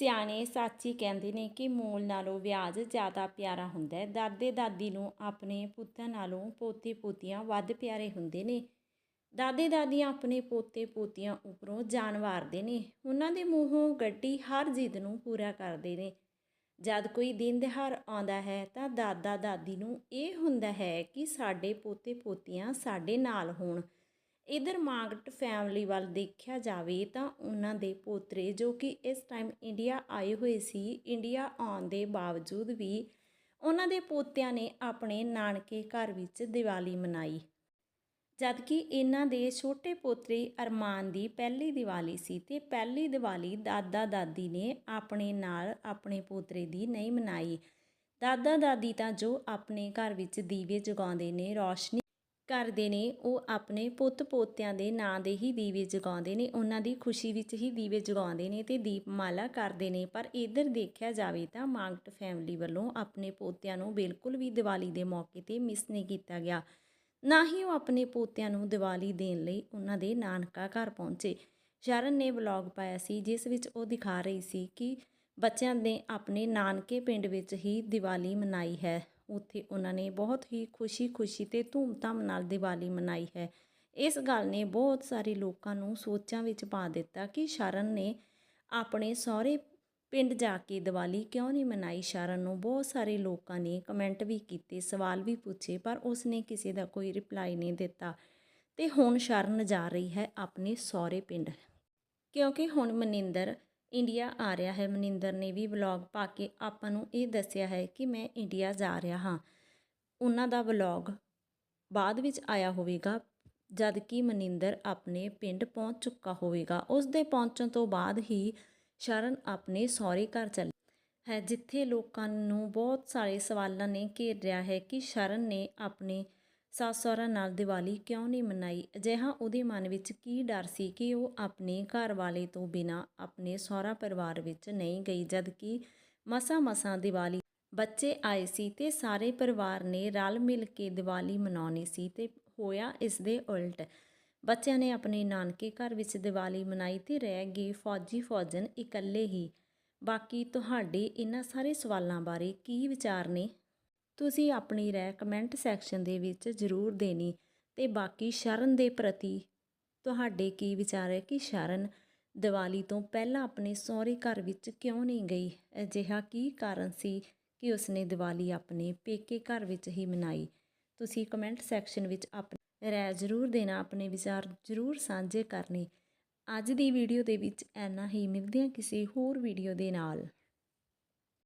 ਸਿਆਣੇ ਸਾਚੀ ਕਹਿੰਦੇ ਨੇ ਕਿ ਮੂਲ ਨਾਲੋਂ ਵਿਆਜ ਜ਼ਿਆਦਾ ਪਿਆਰਾ ਹੁੰਦਾ ਹੈ। ਦਾਦੇ ਦਾਦੀ ਨੂੰ ਆਪਣੇ ਪੁੱਤਾਂ ਨਾਲੋਂ ਪੋਤੇ ਪੋਤੀਆਂ ਵੱਧ ਪਿਆਰੇ ਹੁੰਦੇ ਨੇ। ਦਾਦੇ ਦਾਦੀਆਂ ਆਪਣੇ ਪੋਤੇ ਪੋਤੀਆਂ ਉੱਪਰੋਂ ਜਾਨ ਵਾਰਦੇ ਨੇ। ਉਹਨਾਂ ਦੇ ਮੂੰਹੋਂ ਗੱਡੀ ਹਰ ਜਿੱਦ ਨੂੰ ਪੂਰਾ ਕਰਦੇ ਨੇ। ਜਦ ਕੋਈ ਦਿਨ ਦਿਹਾੜ ਆਉਂਦਾ ਹੈ ਤਾਂ ਦਾਦਾ ਦਾਦੀ ਨੂੰ ਇਹ ਹੁੰਦਾ ਹੈ ਕਿ ਸਾਡੇ ਪੋਤੇ ਪੋਤੀਆਂ ਸਾਡੇ ਨਾਲ ਹੋਣ। ਇਧਰ ਮਾਰਗਟ ਫੈਮਿਲੀ ਵੱਲ ਦੇਖਿਆ ਜਾਵੇ ਤਾਂ ਉਹਨਾਂ ਦੇ ਪੋਤਰੇ ਜੋ ਕਿ ਇਸ ਟਾਈਮ ਇੰਡੀਆ ਆਏ ਹੋਏ ਸੀ ਇੰਡੀਆ ਆਉਣ ਦੇ ਬਾਵਜੂਦ ਵੀ ਉਹਨਾਂ ਦੇ ਪੋਤਿਆਂ ਨੇ ਆਪਣੇ ਨਾਨਕੇ ਘਰ ਵਿੱਚ ਦੀਵਾਲੀ ਮਨਾਈ। ਜਦਕਿ ਇਹਨਾਂ ਦੇ ਛੋਟੇ ਪੋਤਰੇ ਅਰਮਾਨ ਦੀ ਪਹਿਲੀ ਦੀਵਾਲੀ ਸੀ ਤੇ ਪਹਿਲੀ ਦੀਵਾਲੀ ਦਾਦਾ ਦਾਦੀ ਨੇ ਆਪਣੇ ਨਾਲ ਆਪਣੇ ਪੋਤਰੇ ਦੀ ਨਹੀਂ ਮਨਾਈ। ਦਾਦਾ ਦਾਦੀ ਤਾਂ ਜੋ ਆਪਣੇ ਘਰ ਵਿੱਚ ਦੀਵੇ ਜਗਾਉਂਦੇ ਨੇ, ਰੌਸ਼ਨੀ ਕਰਦੇ ਨੇ, ਉਹ ਆਪਣੇ ਪੁੱਤ ਪੋਤਿਆਂ ਦੇ ਨਾਂ ਦੇ ਹੀ ਦੀਵੇ ਜਗਾਉਂਦੇ ਨੇ, ਉਹਨਾਂ ਦੀ ਖੁਸ਼ੀ ਵਿੱਚ ਹੀ ਦੀਵੇ ਜਗਾਉਂਦੇ ਨੇ ਤੇ ਦੀਪਮਾਲਾ ਕਰਦੇ ਨੇ। ਪਰ ਇਧਰ ਦੇਖਿਆ ਜਾਵੇ ਤਾਂ ਮਾਂਗਟ ਫੈਮਿਲੀ ਵੱਲੋਂ ਆਪਣੇ ਪੋਤਿਆਂ ਨੂੰ ਬਿਲਕੁਲ ਵੀ ਦੀਵਾਲੀ ਦੇ ਮੌਕੇ ਤੇ ਮਿਸ ਨਹੀਂ ਕੀਤਾ ਗਿਆ। ਨਾ ਹੀ ਉਹ ਆਪਣੇ ਪੋਤਿਆਂ ਨੂੰ ਦੀਵਾਲੀ ਦੇਣ ਲਈ ਉਹਨਾਂ ਦੇ ਨਾਨਕਾ ਘਰ ਪਹੁੰਚੇ। ਸ਼ਰਨ ਨੇ ਵਲੌਗ ਪਾਇਆ ਸੀ, ਜਿਸ ਵਿੱਚ ਉਹ ਦਿਖਾ ਰਹੀ ਸੀ ਕਿ ਬੱਚਿਆਂ ਨੇ ਆਪਣੇ ਨਾਨਕੇ ਪਿੰਡ ਵਿੱਚ ਹੀ ਦੀਵਾਲੀ ਮਨਾਈ ਹੈ। ਉੱਥੇ ਉਹਨਾਂ ਨੇ ਬਹੁਤ ਹੀ ਖੁਸ਼ੀ-ਖੁਸ਼ੀ ਤੇ ਧੂਮਧਾਮ ਨਾਲ ਦੀਵਾਲੀ ਮਨਾਈ ਹੈ। ਇਸ ਗੱਲ ਨੇ ਬਹੁਤ ਸਾਰੇ ਲੋਕਾਂ ਨੂੰ ਸੋਚਾਂ ਵਿੱਚ ਪਾ ਦਿੱਤਾ ਕਿ ਸ਼ਰਨ ਨੇ ਆਪਣੇ ਸਹੁਰੇ ਪਿੰਡ ਜਾ ਕੇ ਦੀਵਾਲੀ ਕਿਉਂ ਨਹੀਂ ਮਨਾਈ? ਸ਼ਰਨ ਨੂੰ ਬਹੁਤ ਸਾਰੇ ਲੋਕਾਂ ਨੇ ਕਮੈਂਟ ਵੀ ਕੀਤੇ, ਸਵਾਲ ਵੀ ਪੁੱਛੇ, ਪਰ ਉਸਨੇ ਕਿਸੇ ਦਾ ਕੋਈ ਰਿਪਲਾਈ ਨਹੀਂ ਦਿੱਤਾ। ਤੇ ਹੁਣ ਸ਼ਰਨ ਜਾ ਰਹੀ ਹੈ ਆਪਣੇ ਸਹੁਰੇ ਪਿੰਡ। ਕਿਉਂਕਿ ਹੁਣ ਮਨਿੰਦਰ ਇੰਡੀਆ ਆ ਰਿਹਾ ਹੈ। ਮਨਿੰਦਰ ਨੇ ਵੀ ਵਲੌਗ ਪਾ ਕੇ ਆਪਾਂ ਨੂੰ ਇਹ ਦੱਸਿਆ ਹੈ ਕਿ ਮੈਂ ਇੰਡੀਆ ਜਾ ਰਿਹਾ ਹਾਂ। ਉਹਨਾਂ ਦਾ ਵਲੌਗ ਬਾਅਦ ਵਿੱਚ ਆਇਆ ਹੋਵੇਗਾ, ਜਦ ਕਿ ਮਨਿੰਦਰ ਆਪਣੇ ਪਿੰਡ ਪਹੁੰਚ ਚੁੱਕਾ ਹੋਵੇਗਾ। ਉਸ ਦੇ ਪਹੁੰਚਣ ਤੋਂ ਬਾਅਦ ਹੀ ਸ਼ਰਨ ਆਪਣੇ ਸਹੁਰੇ ਘਰ ਚੱਲ ਹੈ, ਜਿੱਥੇ ਲੋਕਾਂ ਨੂੰ ਬਹੁਤ ਸਾਰੇ ਸਵਾਲਾਂ ਨੇ ਘੇਰ ਰਿਹਾ ਹੈ ਕਿ ਸ਼ਰਨ ਨੇ ਆਪਣੇ ਸੱਸ ਸਹੁਰਾ ਨਾਲ ਦੀਵਾਲੀ ਕਿਉਂ ਨਹੀਂ ਮਨਾਈ? ਅਜਿਹਾ ਉਹਦੇ ਮਨ ਵਿੱਚ ਕੀ ਡਰ ਸੀ ਕਿ ਉਹ ਆਪਣੇ ਘਰ ਵਾਲੇ ਤੋਂ ਬਿਨਾ ਆਪਣੇ ਸਹੁਰਾ ਪਰਿਵਾਰ ਵਿੱਚ ਨਹੀਂ ਗਈ ਜਦ ਕਿ ਮਸਾ ਮਸਾ ਦੀਵਾਲੀ ਬੱਚੇ ਆਏ ਸੀ ਤੇ ਸਾਰੇ ਪਰਿਵਾਰ ਨੇ ਰਲ ਮਿਲ ਕੇ ਦੀਵਾਲੀ ਮਨਾਉਣੀ ਸੀ ਤੇ ਹੋਇਆ ਇਸ ਦੇ ਉਲਟ। ਬੱਚਿਆਂ ਨੇ ਆਪਣੇ ਨਾਨਕੇ ਘਰ ਵਿੱਚ ਦੀਵਾਲੀ ਮਨਾਈ ਤੇ ਰਹਿ ਗਏ ਫੌਜੀ ਫੌਜਨ ਇਕੱਲੇ ਹੀ। ਬਾਕੀ ਤੁਹਾਡੇ ਇਹਨਾਂ ਸਾਰੇ ਸਵਾਲਾਂ ਬਾਰੇ ਕੀ ਵਿਚਾਰ ਨੇ? ਤੁਸੀਂ ਆਪਣੀ ਰਾਏ ਕਮੈਂਟ ਸੈਕਸ਼ਨ ਦੇ ਵਿੱਚ ਜ਼ਰੂਰ ਦੇਣੀ ਤੇ ਬਾਕੀ ਸ਼ਰਨ ਦੇ ਪ੍ਰਤੀ ਤੁਹਾਡੇ ਕੀ ਵਿਚਾਰ ਹੈ ਕਿ ਸ਼ਰਨ ਦੀਵਾਲੀ ਤੋਂ ਪਹਿਲਾਂ ਆਪਣੇ ਸਹੁਰੇ ਘਰ ਵਿੱਚ ਕਿਉਂ ਨਹੀਂ ਗਈ? ਅਜਿਹਾ ਕੀ ਕਾਰਨ ਸੀ ਕਿ ਉਸਨੇ ਦੀਵਾਲੀ ਆਪਣੇ ਪੇਕੇ ਘਰ ਵਿੱਚ ਹੀ ਮਨਾਈ? ਤੁਸੀਂ ਕਮੈਂਟ ਸੈਕਸ਼ਨ ਵਿੱਚ ਆਪਣੀ ਰਾਏ ਜ਼ਰੂਰ ਦੇਣਾ, ਆਪਣੇ ਵਿਚਾਰ ਜ਼ਰੂਰ ਸਾਂਝੇ ਕਰਨੇ। ਅੱਜ ਦੀ ਵੀਡੀਓ ਦੇ ਵਿੱਚ ਐਨਾ ਹੀ, ਮਿਲਦੇ ਹਾਂ ਕਿਸੇ ਹੋਰ ਵੀਡੀਓ ਦੇ ਨਾਲ।